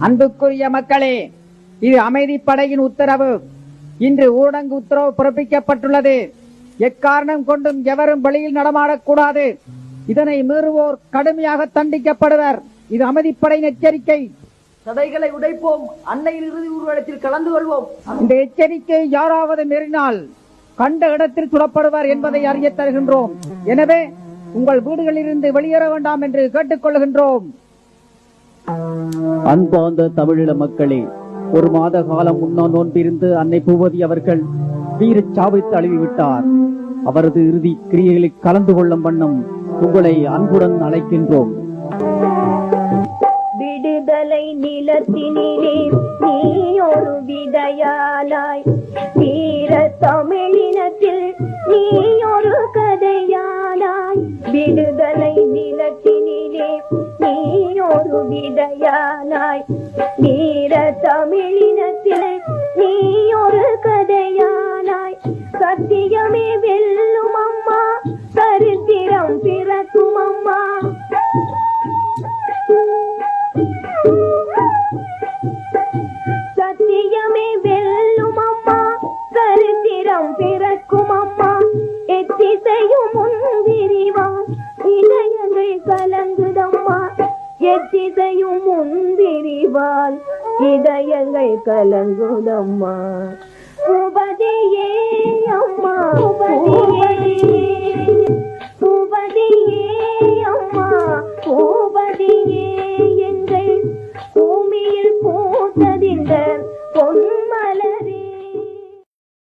அன்புக்குரிய மக்களே இது அமைதிப்படையின் உத்தரவு. இன்று ஊரடங்கு உத்தரவு பிறப்பிக்கப்பட்டுள்ளது. எக்காரணம் கொண்டும் எவரும் வெளியில் நடமாடக்கூடாது. இதனை மீறுவோர் கடுமையாக தண்டிக்கப்படுவர். இது அமைதிப்படையின் எச்சரிக்கை. தடைகளை உடைப்போம். அன்னையின் இறுதி ஊர்வலத்தில் கலந்து கொள்வோம். இந்த எச்சரிக்கை யாராவது மீறினால் கண்ட இடத்தில் சுடப்படுவார் என்பதை அறிய தருகின்றோம் எனவே உங்கள் வீடுகளிலிருந்து வெளியேற வேண்டாம் என்று கேட்டுக்கொள்கின்றோம். அன்பார்ந்த தமிழீழ மக்களே ஒரு மாத காலம் முன்னா நோன்பிருந்து அன்னை பூவதி அவர்கள் வீர சாவை தழுவிவிட்டார் அவரது இறுதி கிரியைகளில் கலந்து கொள்ளும் வண்ணம் உங்களை அன்புடன் அழைக்கின்றோம். விடுதலை நிலத்தினிலே நீ ஒரு விதையாலாய் வீர தமிழினத்தில் நீ ஒரு கதையாலாய் விடுதலை நிலத்தினிலே நீ விதையானாய் வீர தமிழினத்திலே நீ ஒரு கதையானாய். சத்தியமே வெல்லும் அம்மா சரித்திரம் பிறக்கும் அம்மா. சத்தியமே வெல்லும் அம்மா சரித்திரம் பிறக்கும் அம்மா. எத்திசையும் முன்பிரிவான் இளையங்கள் கலங்குதம்மா. எத்திசையும் முன்பிரிவான் இதயங்கள் கலங்குதம்மா. உபதியே அம்மா உபதியே